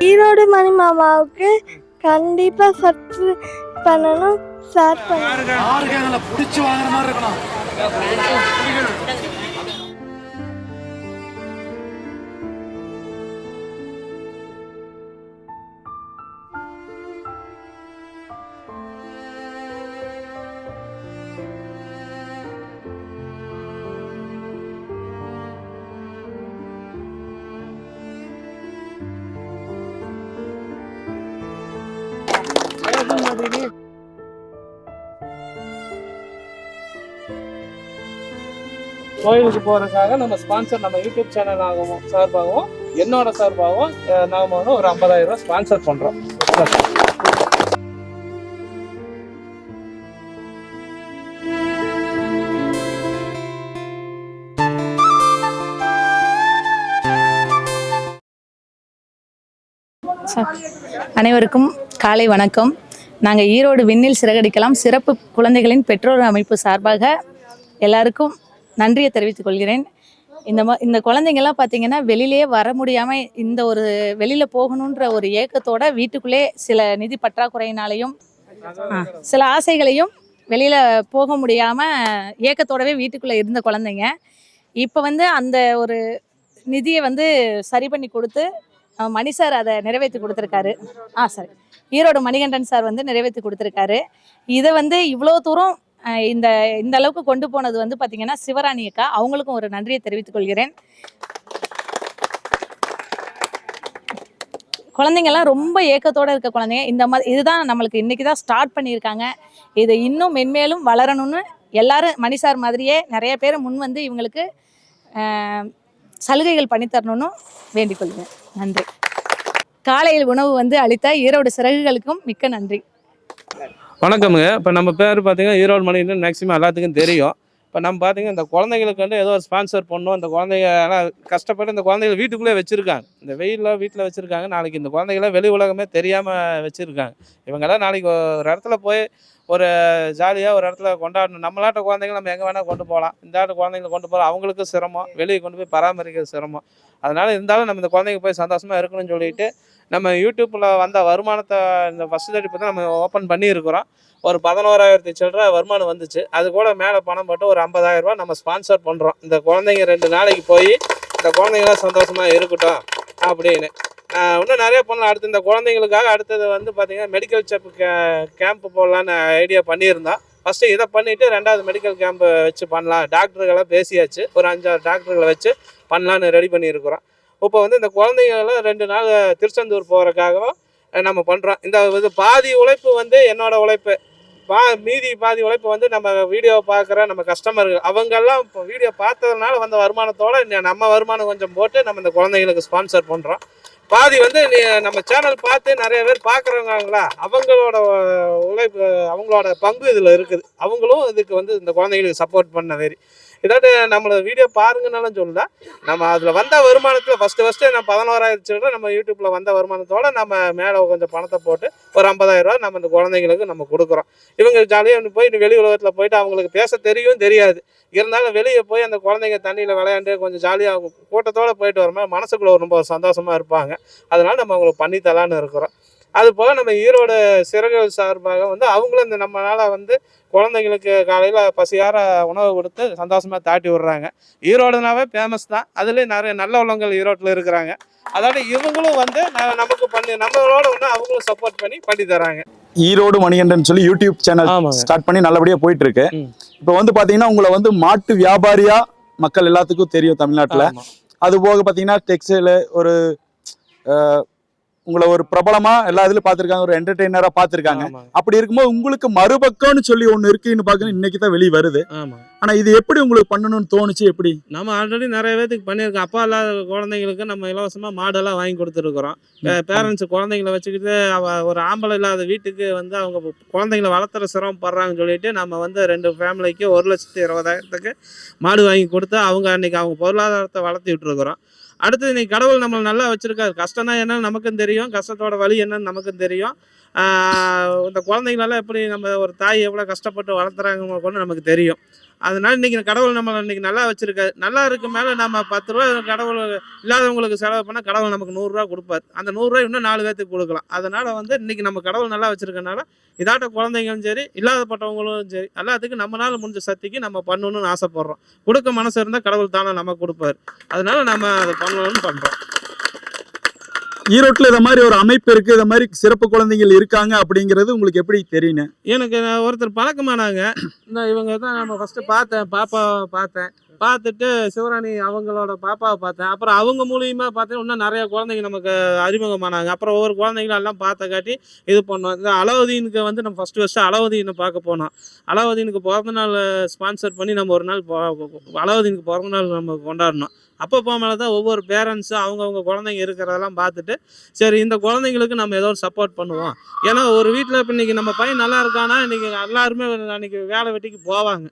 ஈரோடு மணி மாமாவுக்கு கண்டிப்பா சப்ஸ்கிரைப் பண்ணணும் ஷேர் பண்ணணும். ஆறுகளை பிடிச்சி வாங்குற மாதிரி இருக்கணும்? கோயிலுக்கு போறதுக்காக நம்ம ஸ்பான்சர் நம்ம யூடியூப் சேனல் ஆகவும் சார்பாகவும் என்னோட சார்பாகவும் நாம வந்து ஒரு ஐம்பதாயிரம் ரூபாய் ஸ்பான்சர் பண்றோம். அனைவருக்கும் காலை வணக்கம். நாங்கள் ஈரோடு விண்ணில் சிறகடிக்கலாம். சிறப்பு குழந்தைகளின் பெற்றோர் அமைப்பு சார்பாக எல்லாருக்கும் நன்றியை தெரிவித்துக் கொள்கிறேன். இந்த மா இந்த குழந்தைங்கள்லாம் பார்த்தீங்கன்னா வெளியிலே வர முடியாமல் இந்த ஒரு வெளியில் போகணுன்ற ஒரு ஏக்கத்தோட வீட்டுக்குள்ளே சில நிதி பற்றாக்குறையினாலையும் ஆ, சில ஆசைகளையும் வெளியில் போக முடியாமல் ஏக்கத்தோடவே வீட்டுக்குள்ளே இருந்த குழந்தைங்க. இப்போ வந்து அந்த ஒரு நிதியை வந்து சரி பண்ணி கொடுத்து மணி சார் அதை நிறைவேற்றி கொடுத்துருக்காரு. ஆ சரி. ஈரோடு மணிகண்டன் சார் வந்து நிறைவேற்றி கொடுத்துருக்காரு. இதை வந்து இவ்வளோ தூரம் இந்த இந்த அளவுக்கு கொண்டு போனது வந்து பார்த்தீங்கன்னா சிவராணி அக்கா. அவங்களுக்கும் ஒரு நன்றியை தெரிவித்துக் கொள்கிறேன். குழந்தைங்கள்லாம் ரொம்ப ஏக்கத்தோட இருக்க குழந்தைங்க. இந்த மாதிரி இதுதான் நம்மளுக்கு இன்றைக்கி தான் ஸ்டார்ட் பண்ணியிருக்காங்க. இது இன்னும் மென்மேலும் வளரணும்னு எல்லாரும் மணி சார் மாதிரியே நிறைய பேர் முன் வந்து இவங்களுக்கு சலுகைகள் பண்ணித்தரணும்னு வேண்டிக் கொள்கிறேன். நன்றி. காலையில் உணவு வந்து அளித்த ஈரோடு சிறகுகளுக்கும் மிக்க நன்றி. வணக்கமுங்க. இப்போ நம்ம பேர் பார்த்தீங்கன்னா ஈரோடு மணின்னு மேக்ஸிமம் எல்லாத்துக்கும் தெரியும். இப்போ நம்ம பார்த்தீங்கன்னா இந்த குழந்தைங்களுக்கு வந்து ஏதோ ஒரு ஸ்பான்சர் பண்ணணும் இந்த குழந்தைங்க ஆனால் கஷ்டப்பட்டு இந்த குழந்தைகள் வீட்டுக்குள்ளே வச்சுருக்காங்க. இந்த வெயிலில் வீட்டில் வச்சுருக்காங்க. நாளைக்கு இந்த குழந்தைகளை வெளி உலகமே தெரியாமல் வச்சுருக்காங்க. இவங்கெல்லாம் நாளைக்கு ஒரு இடத்துல போய் ஒரு ஜாலியாக ஒரு இடத்துல கொண்டாடணும். நம்மளாட்ட குழந்தைங்க நம்ம எங்கே வேணால் கொண்டு போகலாம் இந்த ஆட்டு குழந்தைங்களை கொண்டு போகலாம் அவங்களுக்கும் சிரமம். வெளியே கொண்டு போய் பராமரிக்கிறது சிரமம். அதனால் இருந்தாலும் நம்ம இந்த குழந்தைங்க போய் சந்தோஷமாக இருக்கணும்னு சொல்லிட்டு நம்ம யூடியூப்பில் வந்த வருமானத்தை இந்த ஃபஸ்ட் தடிப்பு தான் நம்ம ஓப்பன் பண்ணியிருக்கிறோம். ஒரு பதினோராயிரத்தி சில்லற வருமானம் வந்துச்சு. அது கூட மேலே பணம் போட்டு ஒரு ஐம்பதாயிரரூபா நம்ம ஸ்பான்சர் பண்ணுறோம் இந்த குழந்தைங்க ரெண்டு நாளைக்கு போய் இந்த குழந்தைங்களாம் சந்தோஷமாக இருக்கட்டும் அப்படின்னு. இன்னும் நிறைய பண்ணலாம். அடுத்து இந்த குழந்தைங்களுக்காக அடுத்தது வந்து பார்த்தீங்கன்னா மெடிக்கல் செப் கே கேம்ப் போடலான்னு ஐடியா பண்ணியிருந்தோம். ஃபஸ்ட்டு இதை பண்ணிவிட்டு ரெண்டாவது மெடிக்கல் கேம்ப் வச்சு பண்ணலாம். டாக்டர்களெல்லாம் பேசியாச்சு. ஒரு அஞ்சாறு டாக்டர்களை வச்சு பண்ணலான்னு ரெடி பண்ணியிருக்கிறோம். இப்போ வந்து இந்த குழந்தைங்களெல்லாம் ரெண்டு நாள் திருச்செந்தூர் போகிறக்காகவும் நம்ம பண்ணுறோம் இந்த இது பாதி உழைப்பு வந்து என்னோட உழைப்பு. பா மீதி பாதி உழைப்பு வந்து நம்ம வீடியோ பார்க்குற நம்ம கஸ்டமர்கள் அவங்கெல்லாம் இப்போ வீடியோ பார்த்ததுனால வந்த வருமானத்தோடு நம்ம வருமானம் கொஞ்சம் போட்டு நம்ம இந்த குழந்தைங்களுக்கு ஸ்பான்சர் பண்ணுறோம் பாதி வந்து நீ நம்ம சேனல் பார்த்து நிறைய பேர் பார்க்குறவங்களா அவங்களோட உழைப்பு அவங்களோட பங்கு இதில் இருக்குது. அவங்களும் இதுக்கு வந்து இந்த குழந்தைங்களுக்கு சப்போர்ட் பண்ண மாரி. இதாட்டு நம்மளோட வீடியோ பாருங்கன்னாலும் சொல்லல. நம்ம அதில் வந்த வருமானத்தில் ஃபஸ்ட்டு ஃபஸ்ட்டு நம்ம பதினோராயிரம் சில்லற நம்ம யூடியூப்பில் வந்த வருமானத்தோட நம்ம மேலே கொஞ்சம் பணத்தை போட்டு ஒரு ஐம்பதாயிரம் ரூபா நம்ம இந்த குழந்தைங்களுக்கு நம்ம கொடுக்குறோம். இவங்க ஜாலியாக போய் வெளி உலகத்தில் போயிட்டு அவங்களுக்கு பேச தெரியும் தெரியாது. இருந்தாலும் வெளியே போய் அந்த குழந்தைங்க தண்ணியில் விளையாண்டு கொஞ்சம் ஜாலியாக கூட்டத்தோடு போயிட்டு வரும்போது மனசுக்குள்ளே ரொம்ப சந்தோஷமாக இருப்பாங்க. அதனால் நம்ம அவங்களுக்கு பண்ணித்தலான்னு இருக்கிறோம். அது போக நம்ம ஈரோடு சிறகுகள் சார்பாக வந்து அவங்களும் இந்த நம்மளால வந்து குழந்தைங்களுக்கு காலையில் பசியார உணவு கொடுத்து சந்தோஷமாக தாட்டி விடுறாங்க ஈரோடுனாவே ஃபேமஸ் தான் அதுலேயும் நிறைய நல்ல உள்ளவங்கள் ஈரோட்டில் இருக்கிறாங்க அதோட இவங்களும் வந்து ந- நமக்கு பண்ணி நம்மளோட ஒன்று அவங்களும் சப்போர்ட் பண்ணி பண்ணி தராங்க ஈரோடு மணிகண்டன் சொல்லி யூடியூப் சேனல். ஸ்டார்ட் பண்ணி நல்லபடியா போயிட்டு இருக்கு. இப்போ வந்து பாத்தீங்கன்னா உங்களை வந்து மாட்டு வியாபாரியா மக்கள் எல்லாத்துக்கும் தெரியும் தமிழ்நாட்டுல. அது போக பாத்தீங்கன்னா டெக்ஸ்டைல் ஒரு அஹ், உங்களை ஒரு பிரபலமா எல்லா இதுலயும் பார்த்திருக்காங்க ஒரு என்டர்டெய்னரா பார்த்திருக்காங்க. ஆமாங்க. அப்படி இருக்கும்போது உங்களுக்கு மறுபக்கம்னு சொல்லி ஒண்ணு இருக்குன்னு பாக்கணும் இன்னைக்கு தான் வெளியே வருது. ஆனா இது எப்படி உங்களுக்கு பண்ணணும்னு தோணுச்சு எப்படி? நம்ம ஆல்ரெடி நிறைய பேத்துக்கு பண்ணியிருக்கோம். அப்பா இல்லாத குழந்தைங்களுக்கு நம்ம இலவசமாக மாடெல்லாம் வாங்கி கொடுத்துருக்குறோம். பேரண்ட்ஸ் குழந்தைங்கள வச்சுக்கிட்டு ஒரு ஆம்பளை இல்லாத வீட்டுக்கு வந்து அவங்க குழந்தைங்கள வளர்த்துற சிரமப்படுறாங்கன்னு சொல்லிட்டு நம்ம வந்து ரெண்டு ஃபேமிலிக்கு ஒரு லட்சத்தி இருபதாயிரத்துக்கு மாடு வாங்கி கொடுத்து அவங்க அன்னைக்கு அவங்க பொருளாதாரத்தை வளர்த்தி விட்டுருக்குறோம் அடுத்து இன்னைக்கு கடவுள் நம்மளை நல்லா வச்சிருக்காரு. கஷ்டம்னா என்னன்னு நமக்கும் தெரியும். கஷ்டத்தோட வழி என்னன்னு நமக்கும் தெரியும். இந்த குழந்தைங்களெல்லாம் எப்படி நம்ம ஒரு தாய் எவ்வளோ கஷ்டப்பட்டு வளர்த்துறாங்க கொண்டு நமக்கு தெரியும். அதனால இன்னைக்கு கடவுள் நம்மளை இன்னைக்கு நல்லா வச்சிருக்காரு. நல்லா இருக்கு மேலே நம்ம பத்து ரூபா கடவுள் இல்லாதவங்களுக்கு செலவு பண்ணால் கடவுள் நமக்கு நூறுரூவா கொடுப்பாரு. அந்த நூறுரூவா இன்னும் நாலு பேர்த்துக்கு கொடுக்கலாம். அதனால வந்து இன்னைக்கு நம்ம கடவுள் நல்லா வச்சிருக்கனால இதாட்ட குழந்தைங்களும் சரி இல்லாதப்பட்டவங்களும் சரி எல்லாத்துக்கும் நம்மளால முடிஞ்ச சக்திக்கு நம்ம பண்ணணும்னு ஆசைப்படுறோம். கொடுக்க மனசு இருந்தால் கடவுள் தானே நமக்கு கொடுப்பாரு. அதனால நம்ம அதை பண்ணணும்னு பண்ணுறோம் ஈரோட்டில் இதை மாதிரி ஒரு அமைப்பு இருக்குது இதை மாதிரி சிறப்பு குழந்தைகள் இருக்காங்க அப்படிங்கிறது உங்களுக்கு எப்படி தெரியுங்க? எனக்கு நான் ஒருத்தர் பழக்கமானாங்க. இந்த இவங்க தான் நம்ம ஃபஸ்ட்டு பார்த்தேன் பாப்பாவை பார்த்தேன். பார்த்துட்டு சிவராணி அவங்களோட பாப்பாவை பார்த்தேன். அப்புறம் அவங்க மூலியமாக பார்த்தேன் இன்னும் நிறைய குழந்தைங்க நமக்கு அறிமுகமானாங்க. அப்புறம் ஒவ்வொரு குழந்தைங்களும் எல்லாம் பார்த்த காட்டி இது பண்ணோம். இந்த அலாவுதீனுக்கு வந்து நம்ம ஃபஸ்ட்டு ஃபஸ்ட்டு அலாவுதீனை பார்க்க போனோம். அலாவுதீனுக்கு பிறந்த நாள் ஸ்பான்சர் பண்ணி நம்ம ஒரு நாள் அலவுதீனுக்கு அலாவுதீனுக்கு பிறந்த நாள் நம்ம கொண்டாடணும் அப்பப்போ மேலே தான் ஒவ்வொரு பேரண்ட்ஸும் அவங்கவுங்க குழந்தைங்க இருக்கிறதெல்லாம் பார்த்துட்டு சரி இந்த குழந்தைங்களுக்கு நம்ம ஏதோ ஒரு சப்போர்ட் பண்ணுவோம். ஏன்னா ஒரு வீட்டில் இப்போ இன்னைக்கு நம்ம பையன் நல்லா இருக்கானா இன்றைக்கி எல்லாருமே அன்றைக்கி வேலை வெட்டிக்கு போவாங்க.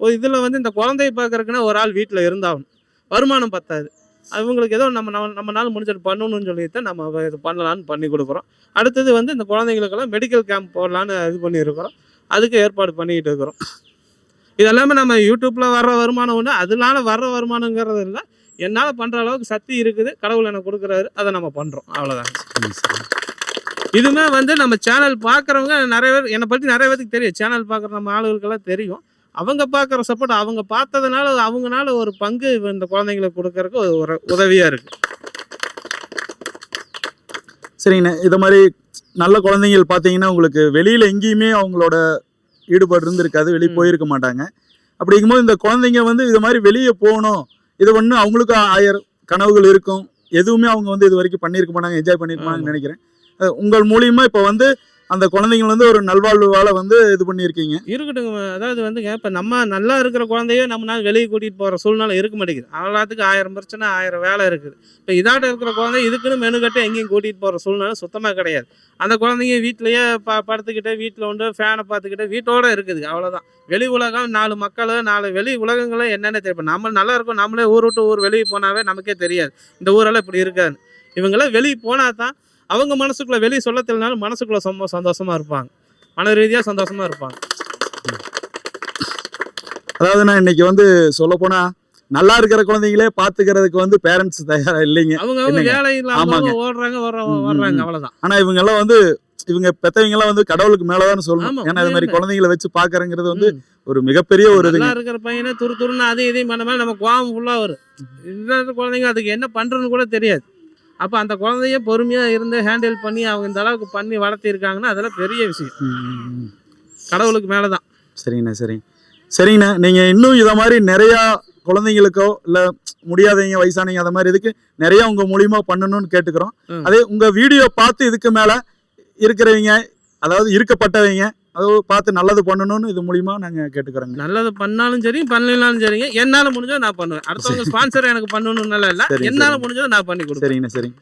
ஒரு இதில் வந்து இந்த குழந்தைய பார்க்குறக்குன்னா ஒரு ஆள் வீட்டில் இருந்தாகணும். வருமானம் பத்தாது. அவங்களுக்கு ஏதோ நம்ம நம்ம நம்மளால் முடிஞ்சது பண்ணணும்னு சொல்லிட்டு நம்ம இது பண்ணலான்னு பண்ணி கொடுக்குறோம். அடுத்தது வந்து இந்த குழந்தைங்களுக்கெல்லாம் மெடிக்கல் கேம்ப் போடலான்னு இது பண்ணியிருக்கிறோம். அதுக்கு ஏற்பாடு பண்ணிக்கிட்டு இருக்கிறோம். இதெல்லாமே நம்ம யூடியூப்பில் வர்ற வருமானம் ஒன்று அதனால வர்ற வருமானங்கிறது இல்லை. என்னால் பண்ணுற அளவுக்கு சக்தி இருக்குது. கடவுள் எனக்கு கொடுக்குறாரு. அதை நம்ம பண்ணுறோம் அவ்வளோதான் இதுவுமே வந்து நம்ம சேனல் பார்க்குறவங்க நிறைய பேர் என்னை பற்றி நிறைய பேருக்கு தெரியும். சேனல் பார்க்குற நம்ம ஆளுகளுக்கெல்லாம் தெரியும். அவங்க பார்க்குற சப்போர்ட் அவங்க பார்த்ததுனால அவங்கனால ஒரு பங்கு இந்த குழந்தைங்களுக்கு கொடுக்கறதுக்கு ஒரு உதவியாக இருக்குது சரிங்கண்ணா இத மாதிரி நல்ல குழந்தைகள் பார்த்தீங்கன்னா உங்களுக்கு வெளியில எங்கேயுமே அவங்களோட ஈடுபாடு இருந்திருக்காது. வெளியே. போயிருக்க மாட்டாங்க. அப்படிங்கும்போது இந்த குழந்தைங்க வந்து இது மாதிரி வெளியே போகணும். இது ஒன்று அவங்களுக்கும் ஆயிரம் கனவுகள் இருக்கும். எதுவுமே அவங்க வந்து இது வரைக்கும் பண்ணியிருக்க மாட்டாங்க என்ஜாய் பண்ணியிருக்க மாட்டாங்கன்னு நினைக்கிறேன். உங்கள் மூலியமா இப்போ வந்து அந்த குழந்தைங்கள வந்து ஒரு நல்வாழ்வால வந்து இது பண்ணியிருக்கீங்க. இருக்கட்டும் அதாவது வந்துங்க இப்போ நம்ம நல்லா இருக்கிற குழந்தைய நம்மளால வெளியே கூட்டிகிட்டு போகிற சூழ்நிலை இருக்க மாட்டேங்குது. எல்லாத்துக்கும் ஆயிரம் பிரச்சனை ஆயிரம் வேலை இருக்குது. இப்போ இதாட்ட இருக்கிற குழந்தை இதுக்குன்னு மெனு கட்டி எங்கேயும் கூட்டிகிட்டு போகிற சூழ்நிலை சுத்தமாக கிடையாது. அந்த குழந்தைங்க வீட்லேயே ப படுத்துக்கிட்டு வீட்டில் உண்டு ஃபேனை பார்த்துக்கிட்டு வீட்டோட இருக்குது. அவ்வளோதான் வெளி உலகம் நாலு மக்கள் நாலு வெளி உலகங்களும் என்னென்ன தெரியும் நம்ம நல்லா இருக்கும் நம்மளே ஊர் விட்டு ஊர் வெளியே போனாவே நமக்கே தெரியாது. இந்த ஊரெல்லாம் இப்படி இருக்காது இவங்கெல்லாம் வெளியே போனால் தான் அவங்க மனசுக்குள்ள வெளியே சொல்ல தெரியலனாலும் மனசுக்குள்ள ரொம்ப சந்தோஷமா இருப்பாங்க மன ரீதியாக சந்தோஷமா இருப்பாங்க அதாவது நான் இன்னைக்கு வந்து சொல்ல போனா நல்லா இருக்கிற குழந்தைங்களே பாத்துக்கிறதுக்கு வந்து பேரண்ட்ஸ் தயாரா இல்லைங்க அவங்க? வேலை ஆமாங்க. ஓடுறாங்க வர்றாங்க. அவ்வளவுதான் ஆனா இவங்க எல்லாம் வந்து இவங்க பெத்தவங்க எல்லாம் வந்து கடவுளுக்கு மேலதான் சொல்லணும் ஏன்னா இது மாதிரி. குழந்தைங்களை வச்சு பாக்குறங்கிறது வந்து. ஒரு மிகப்பெரிய ஒரு இதுங்க இருக்கிற பையனை துரு துருன்னு அது இதையும் பண்ண மாதிரி நம்ம கோவம் ஃபுல்லா வரும் இந்த குழந்தைங்க அதுக்கு என்ன பண்றதுன்னு கூட தெரியாது அப்ப அந்த குழந்தைய பொறுமையா இருந்து ஹேண்டில் பண்ணி அவங்க இந்த அளவுக்கு பண்ணி வளர்த்தி இருக்காங்கன்னா அதெல்லாம் பெரிய விஷயம். கடவுளுக்கு மேலதான் சரிங்கண்ணா சரிங்க சரிங்கண்ணா நீங்க இன்னும் இத மாதிரி நிறைய குழந்தைங்களுக்கோ இல்ல முடியாதவங்க வயசானவங்க அத மாதிரி இதுக்கு நிறைய உங்க மூலியமா பண்ணணும்னு கேட்டுக்கிறோம். அதே உங்க வீடியோ பார்த்து இதுக்கு மேல இருக்கிறவங்க அதாவது இருக்கப்பட்டவங்க அதை பார்த்து நல்லது பண்ணணும்னு இது மூலியமா நாங்க கேட்டுக்கிறோங்க. நல்லது பண்ணாலும் சரி பண்ணலனாலும் சரிங்க என்னால முடிஞ்சதை நான் பண்ணுவேன். அடுத்தவங்க ஸ்பான்சர் எனக்கு பண்ணணும்னால இல்ல என்னால. முடிஞ்சதை நான் பண்ணி கொடுப்பேன். சரிங்க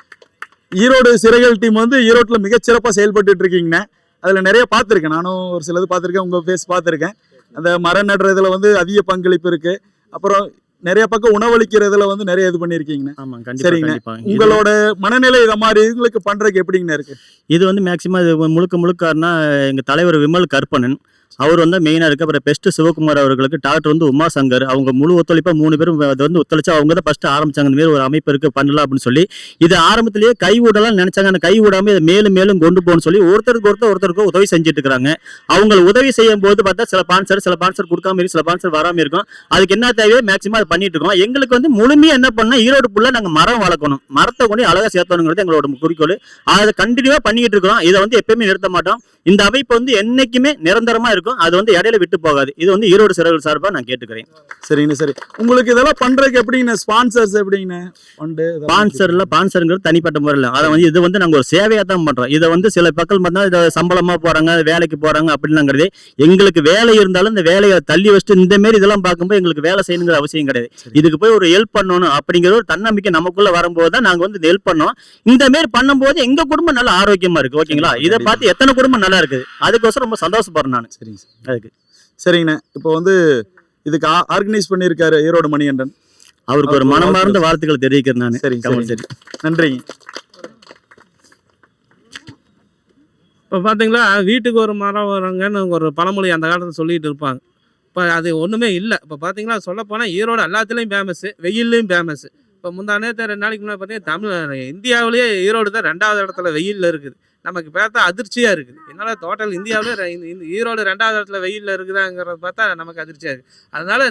ஈரோடு சிறைகள் டீம் வந்து ஈரோட்ல மிகச்சிறப்பா செயல்பட்டு இருக்கீங்கண்ணா. அதுல நிறைய பார்த்துருக்கேன். நானும் ஒரு சிலது பார்த்துருக்கேன். உங்க ஃபேஸ் பார்த்துருக்கேன். அந்த மரம் நடுறதுல வந்து அதிக பங்களிப்பு இருக்கு. அப்புறம் நிறைய பக்கம் உணவளிக்கிறதுல வந்து நிறைய இது பண்ணியிருக்கீங்கண்ணா. ஆமா கண்டிப்பா சரிங்க. உங்களோட மனநிலை இத மாதிரி இதுங்களுக்கு பண்றதுக்கு எப்படிங்கண்ணா இருக்கு? இது வந்து மேக்சிமம் இது முழுக்க முழுக்காருன்னா எங்க தலைவர் விமல் கற்பனன். அவர் வந்து மெயினாக இருக்கு அப்புறம் பெஸ்ட் சிவகுமார் அவர்களுக்கு டாக்டர் வந்து உமா சங்கர். அவங்க முழு ஒத்துழைப்பாக மூணு பேரும் அது வந்து ஒத்துழைச்சா அவங்க தான் ஃபஸ்ட்டு ஆரம்பிச்சாங்க. இந்த மாதிரி ஒரு அமைப்பு இருக்கு பண்ணலாம் அப்படின்னு சொல்லி. இது ஆரம்பத்திலேயே கை விடலாம் நினைச்சாங்க. அந்த கை விடாம இதை மேலும் மேலும் கொண்டு போகணும்னு சொல்லி ஒருத்தருக்கு ஒருத்தர் ஒருத்தருக்கு உதவி செஞ்சுட்டு இருக்காங்க. அவங்க உதவி செய்யும் போது பார்த்தா சில பான்சர் சில பான்சர் கொடுக்காம இருக்கும் சில பான்சர் வராமல் இருக்கும். அதுக்கு என்ன தேவையோ மேக்சிமம் அதை பண்ணிட்டு இருக்கோம். எங்களுக்கு வந்து முழுமையாக என்ன பண்ணால் ஈரோடு ஃபுல்லாக நாங்கள் மரம் வளர்க்கணும். மரத்தை கொண்டு அழகாக சேர்த்தணுங்கிறது எங்களோட குறிக்கோள். அதை கண்டினியூவாக பண்ணிக்கிட்டு இருக்கிறோம். இதை வந்து எப்பயுமே நிறுத்த மாட்டோம். இந்த அமைப்பு வந்து என்றைக்குமே நிரந்தரமாக இருக்கும். அது வந்து இடையில விட்டு போகாது. இது வந்து ஈரோடு சிறகுகள் சார்பா நான் கேட்டுக்கிறேன். சரிங்கண்ணா சரி. உங்களுக்கு இதெல்லாம் பண்றதுக்கு எப்படிங்கண்ணா ஸ்பான்சர்ஸ் எப்படிங்கண்ணா ஃபண்டு பான்சர்ல பான்சருங்கிறது தனிப்பட்ட முறையில். அதை வந்து இது வந்து நாங்க ஒரு சேவையா தான் பண்றோம். இதை வந்து சில மக்கள் பார்த்தா இதை சம்பளமா போறாங்க வேலைக்கு போறாங்க அப்படின்னுங்கிறதே எங்களுக்கு வேலை இருந்தாலும் இந்த வேலையை தள்ளி வச்சுட்டு இந்த மாதிரி இதெல்லாம் பார்க்கும்போது எங்களுக்கு வேலை செய்யணுங்கிற அவசியம் கிடையாது. சரி. இதுக்கு போய் ஒரு ஹெல்ப் பண்ணணும் அப்படிங்கிற ஒரு தன்னம்பிக்கை நமக்குள்ள வரும்போது தான் நாங்க வந்து ஹெல்ப் பண்ணோம். இந்த மாதிரி பண்ணும்போது எங்க குடும்பம் நல்ல ஆரோக்கியமா இருக்கு ஓகேங்களா? இதை. பார்த்து எத்தனை குடும்பம் நல்லா இருக்குது? அதுக்கோசரம் ரொம்ப சந்தோஷப்படுறேன் நான். சரிங்க சரி. அதுக்கு சரிங்கண்ணா. இப்போ வந்து இதுக்கு ஆர்கனைஸ் பண்ணியிருக்காரு ஈரோடு மணிகண்டன். அவருக்கு ஒரு மனமார்ந்த வாழ்த்துக்கள் தெரிவிக்கிறேன் நான். சரிங்க கமல் சரி நன்றிங்க. இப்போ பார்த்தீங்களா வீட்டுக்கு ஒரு மரம் வருங்கன்னு ஒரு பழமொழி அந்த காலத்தில் சொல்லிட்டு இருப்பாங்க. இப்போ அது ஒன்றுமே இல்லை. இப்போ பார்த்தீங்கன்னா சொல்ல போனால் ஈரோடு எல்லாத்துலேயும் ஃபேமஸ்ஸு வெயில்லையும் ஃபேமஸு இப்போ முந்தா நேரத்தை ரெண்டு நாளைக்கு முன்னாடி பார்த்தீங்கன்னா தமிழ் இந்தியாவிலேயே ஈரோடு தான் ரெண்டாவது இடத்துல வெயிலில் இருக்குது. நமக்கு பார்த்தா அதிர்ச்சியாக இருக்குது. என்னால் டோட்டல் இந்தியாவிலே இந்த- ஈரோடு ரெண்டாவது இடத்துல வெயிலில் இருக்குதாங்கிறத பார்த்தா நமக்கு அதிர்ச்சியாக இருக்குது அதனால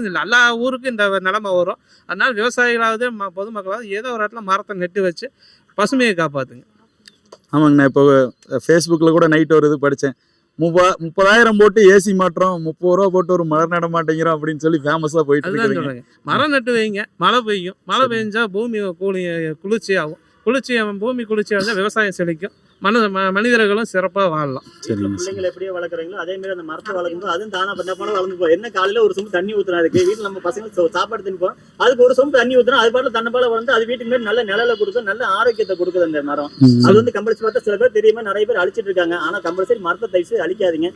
இந்த எல்லா ஊருக்கும் இந்த நிலைமை வரும். அதனால விவசாயிகளாவது ம பொதுமக்களாவது ஏதோ ஒரு இடத்துல மரத்தை நெட்டு வச்சு பசுமையை காப்பாற்றுங்க ஆமாங்கண்ணா இப்போ ஃபேஸ்புக்கில் கூட நைட் ஒரு இது படித்தேன் முப்பா முப்பதாயிரம் போட்டு ஏசி மாட்டுறோம் முப்பது ரூபா போட்டு ஒரு மழை நட மாட்டேங்கிறோம் அப்படின்னு சொல்லி ஃபேமஸாக போயிட்டு சொல்றேங்க. மரம் நட்டு வைங்க. மழை பெய்யும். மழை பெஞ்சா பூமி கூலி குளிர்ச்சி ஆகும் குளிர்ச்சி பூமி குளிர்ச்சி ஆகும் விவசாயம் செழிக்கும். மனித ம- மனிதர்களும் சிறப்பாக வாழலாம். சரிங்க சார். பிள்ளைங்களை எப்படியே வளர்க்குறீங்களோ அதே மாதிரி அந்த மரத்தை வளர்க்கும்போது அதுவும் தானா பண்ண போன வளர்ந்து போகும் என்ன காலையில ஒரு சொம்பு தண்ணி ஊத்துனா அதுக்கு? வீட்டுல நம்ம பசங்க சாப்பாடு தின்போம் அதுக்கு ஒரு சொம்பு தண்ணி ஊத்துனா அது பாட்டு தன்னை போல வளர்ந்து அது வீட்டுக்கு மேல நல்ல நிழல கொடுக்கும் நல்ல ஆரோக்கியத்தை கொடுக்குது அந்த மரம். அது வந்து கம்பல்சரி பார்த்தா சில பேர் தெரியாம நிறைய பேர் அழிச்சிட்டு இருக்காங்க. ஆனா கம்பல்சரி மரத்தை தயவு செய்து அழிக்காதீங்க.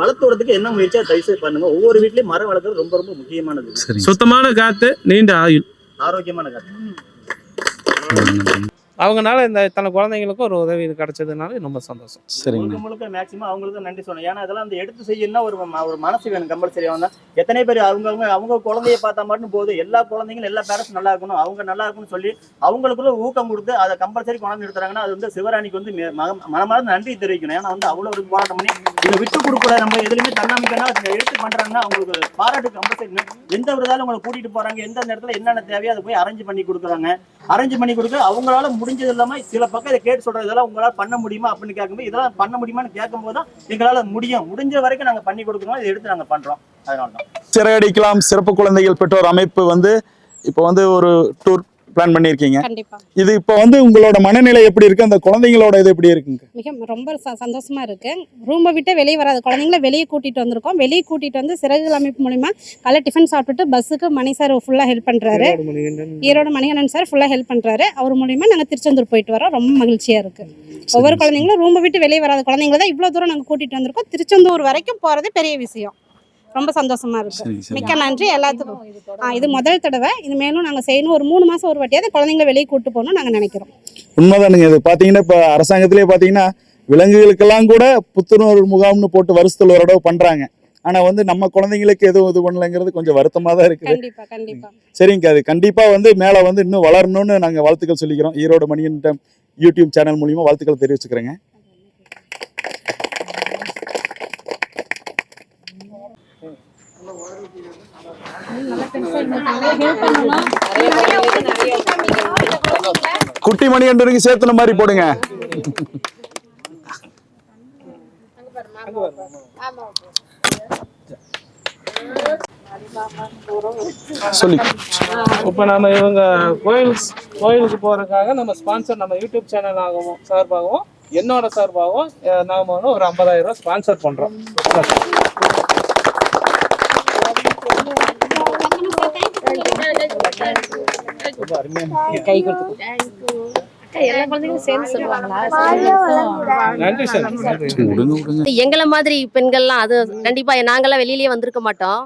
வளர்த்துறதுக்கு என்ன முயற்சியா தயவு செய்து பண்ணுங்க. ஒவ்வொரு வீட்லயும் மரம் வளர்க்குறது ரொம்ப ரொம்ப முக்கியமானது. சுத்தமான காற்று நீண்ட ஆயுள். ஆரோக்கியமான காத்து. அவங்கனால இந்த இத்தனை குழந்தைங்களுக்கும் ஒரு உதவி கிடைச்சதுனால ரொம்ப சந்தோஷம். சரிங்க. முழுக்க முழுக்க மேக்ஸிமம் அவங்களுக்கு தான் நன்றி சொல்லணும். ஏன்னா இதெல்லாம் வந்து எடுத்து செய்யணும்னா ஒரு ஒரு மனசு வேணும் கம்பல்சரி அவங்க எத்தனை பேர் அவங்க அவங்க அவங்க குழந்தைய பார்த்தா மட்டும் போதும். எல்லா குழந்தைங்களும் எல்லா பேரண்ட்ஸ் நல்லா இருக்கணும். அவங்க நல்லா இருக்கணும்னு சொல்லி அவங்களுக்குள்ள ஊக்கம் கொடுத்து அதை கம்பல்சரி கொண்டாந்து நிறுத்துறாங்கன்னா அது வந்து சிவராணிக்கு வந்து மனமார்ந்த நன்றி தெரிவிக்கணும். ஏன்னா வந்து அவ்வளோ ஒரு போராட்டம் பண்ணி இதை விட்டு கொடுக்கூட நம்ம எதுலையுமே தன்னம்பிக்கைனா எடுத்து பண்றாங்கன்னா அவங்களுக்கு ஒரு பாராட்டு கம்பல்சரி எந்த விதத்தாலும் உங்களை கூட்டிட்டு போறாங்க எந்த நேரத்துல என்னென்ன தேவையோ அதை போய் அரேஞ்ச் பண்ணி கொடுக்குறாங்க. அரேஞ்ச் பண்ணி கொடுக்க அவங்களால முடிஞ்சது இல்லாம சில பக்கம் இதை கேட்டு சொல்றது இதெல்லாம் உங்களால பண்ண முடியுமா அப்படின்னு கேட்கும்போது இதெல்லாம் பண்ண முடியுமான்னு கேட்கும்போது தான் எங்களால முடியும். முடிஞ்ச வரைக்கும் நாங்க பண்ணி கொடுக்குறோம் இதை எடுத்து நாங்க பண்றோம். அதனால தான் சிறையடிக்கலாம் சிறப்பு குழந்தைகள் பெற்றோர் அமைப்பு வந்து இப்போ வந்து ஒரு டூர் பிளான் பண்ணியிருக்கீங்க. கண்டிப்பா. இது இப்போ வந்து உங்களோட மனநிலை எப்படி இருக்கு? அந்த குழந்தைங்களோட இது எப்படி இருக்குங்க? மிக ரொம்ப ச- சந்தோஷமா இருக்கு. ரூமை விட்டு வெளியே வராத குழந்தைங்கள வெளியே கூட்டிட்டு வந்திருக்கோம். வெளியே கூட்டிட்டு வந்து சிறகுகள் அமைப்பு மூலிமா காலை டிஃபன் சாப்பிட்டுட்டு பஸ்ஸுக்கு மணி சார் ஃபுல்லா ஹெல்ப் பண்றாரு. ஈரோடு மணிகண்டன். சார் ஃபுல்லா ஹெல்ப் பண்றாரு. அவர் மூலியமா நாங்க திருச்செந்தூர் போயிட்டு வரோம். ரொம்ப மகிழ்ச்சியா இருக்கு. ஒவ்வொரு குழந்தைங்களும் ரூமை விட்டு வெளியே வராத குழந்தைங்கள தான் இவ்வளவு தூரம் நாங்க கூட்டிட்டு வந்திருக்கோம். திருச்செந்தூர் வரைக்கும் போறது பெரிய விஷயம். ரொம்ப சந்தோஷமா இருக்கு. மிக்க நன்றி. எல்லாத்துக்கும். இது முதல் தடவை. இது மேலும் நாங்க செய்யணும். ஒரு மூணு மாசம் ஒரு வாட்டியாவது குழந்தைங்களை வெளியே கூட்டு போகணும் நாங்க நினைக்கிறோம். உண்மைதானுங்க இது பார்த்தீங்கன்னா இப்போ அரசாங்கத்திலே பார்த்தீங்கன்னா விலங்குகளுக்கெல்லாம் கூட புத்துணர்வு முகாம்னு போட்டு வருஷத்துல ஒரு தடவை பண்றாங்க. ஆனா வந்து நம்ம குழந்தைங்களுக்கு எதுவும் இது பண்ணலைங்கிறது கொஞ்சம் வருத்தமா தான் இருக்குது. கண்டிப்பா கண்டிப்பா. சரிங்க அது கண்டிப்பா வந்து மேல வந்து இன்னும் வளரணும்னு நாங்க வாழ்த்துக்கள் சொல்லிக்கிறோம். ஈரோடு மணியன் யூடியூப் சேனல் மூலியமா வாழ்த்துக்கள் தெரிவிச்சுக்கிறேங்க. குட்டி மணிகண்டனுக்கு சேர்த்துன மாதிரி போடுங்க. சொல்லி. இப்போ நம்ம இவங்க கோயில் கோயிலுக்கு போகிறதுக்காக நம்ம ஸ்பான்சர் நம்ம யூடியூப் சேனல் ஆகவும் சார்பாகவும் என்னோட சார்பாகவும் நாம வந்து ஒரு ஐம்பதாயிரம் ரூபாய் ஸ்பான்சர் பண்ணுறோம் விடுங்க எங்களை மாதிரி பெண்கள்லாம் அது கண்டிப்பா நாங்கெல்லாம் வெளியிலயே வந்திருக்க மாட்டோம்.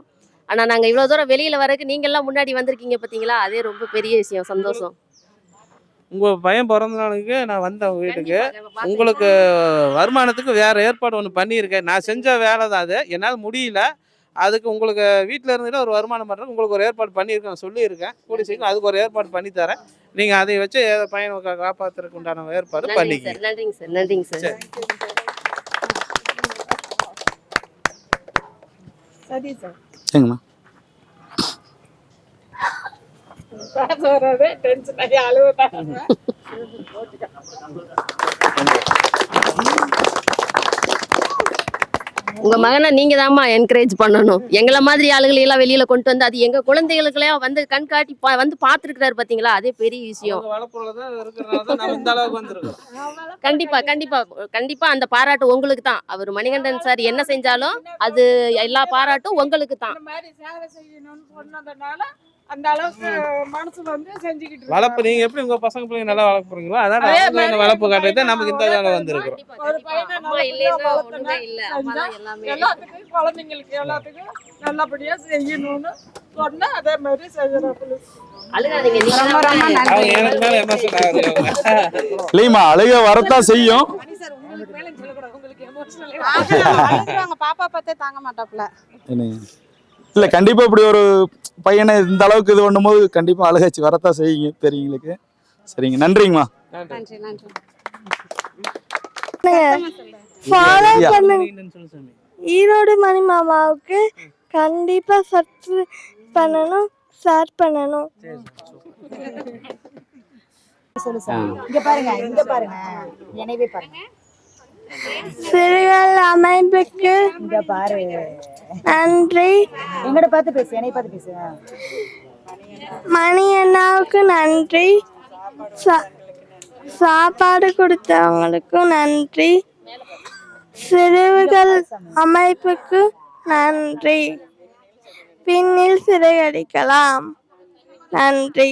ஆனா நாங்க இவ்வளவு தூரம் வெளியில வரக்கு நீங்க எல்லாம் முன்னாடி வந்திருக்கீங்க பாத்தீங்களா? அதே ரொம்ப பெரிய விஷயம். சந்தோஷம். உங்கள் பையன் பிறந்த நாளுக்கு நான் வந்தேன் உங்க வீட்டுக்கு. உங்களுக்கு வருமானத்துக்கு வேற ஏற்பாடு ஒன்று பண்ணியிருக்கேன். நான் செஞ்ச வேலை தான் அது. என்னால் முடியல. அதுக்கு உங்களுக்கு வீட்டில் இருந்துட்டு ஒரு வருமானம் பண்ணுறேன் உங்களுக்கு ஒரு ஏற்பாடு பண்ணியிருக்கேன் சொல்லியிருக்கேன். கூடி சீக்கிரம் அதுக்கு ஒரு ஏற்பாடு பண்ணி தரேன். நீங்கள் அதை வச்சு ஏதோ பையனை கா- காப்பாத்துறதுக்கு உண்டான ஏற்பாடு நன்றிங்க பண்ணிக்க சார். நன்றிங்க சார். நன்றிங்க சார். சரிங்கண்ணா உங்க மகனை நீங்க தாம்மா என்கரேஜ் பண்ணணும். எங்களை மாதிரி ஆளுகளை எல்லாம் வெளியில கொண்டு வந்து அது எங்க குழந்தைகளுக்கெல்லாம் வந்து கண்காட்டி பா- வந்து பாத்துருக்கிறாரு பாத்தீங்களா? அதே பெரிய விஷயம். கண்டிப்பா கண்டிப்பா கண்டிப்பா அந்த பாராட்டு உங்களுக்கு தான். அவர் மணிகண்டன் சார் என்ன செஞ்சாலும் அது எல்லா பாராட்டும் உங்களுக்கு தான். இந்த மாதிரி சேவை செய்யணும்னு சொன்னதுனால அந்த அளவுக்கு மனசு வந்து செஞ்சுக்கிட்டு இருக்கோம். வளர்ப்பு நீங்க எப்படி உங்க பசங்க பிள்ளைங்க நல்லா வளர்க்குறீங்களோ அதான் வளர்ப்பு காட்டுறது நமக்கு இந்த வந்திருக்கிறோம். ஒரு. பையனை இல்ல. எல்லாமே. எல்லாத்துக்கும் குழந்தைங்களுக்கு எல்லாத்துக்கும் நல்லபடியா செய்யணும்னு சொன்னா அதே மாதிரி செய்யறாப்புல இல்லையம்மா அழுக வரத்தான் செய்யும். சார் உங்களுக்கு மேலே சொல்லக்கூடாது உங்களுக்கு பிரச்சனை அழுதுருவாங்க பாப்பா பார்த்தே தாங்க மாட்டாப்ல இல்லை கண்டிப்பாக இப்படி ஒரு பையனை இந்த அளவுக்கு இது பண்ணும்போது கண்டிப்பாக அழுகாச்சு வரத்தான் செய்யுங்க பெரியவங்களுக்கு சரிங்க நன்றிங்கம்மா. நன்றி நன்றி. ஃபாலோ. பண்ணுங்க ஈரோடு மணி மாமாவுக்கு கண்டிப்பா சப்ஸ்கிரைப் பண்ணணும் ஷேர் பண்ணணும். இங்க பாருங்க இங்க பாருங்க. நினைவே பாருங்க. சிறுகள் அமைப்புக்கு இங்க பாரு. நன்றி. எங்கட பார்த்து பேசு என்னை பார்த்து பேசு. மணி அண்ணாவுக்கு நன்றி. சா- சாப்பாடு கொடுத்தவங்களுக்கும் நன்றி. சிறுவுகள் அமைப்புக்கு நன்றி. பின்னில் சிறையடிக்கலாம் நன்றி.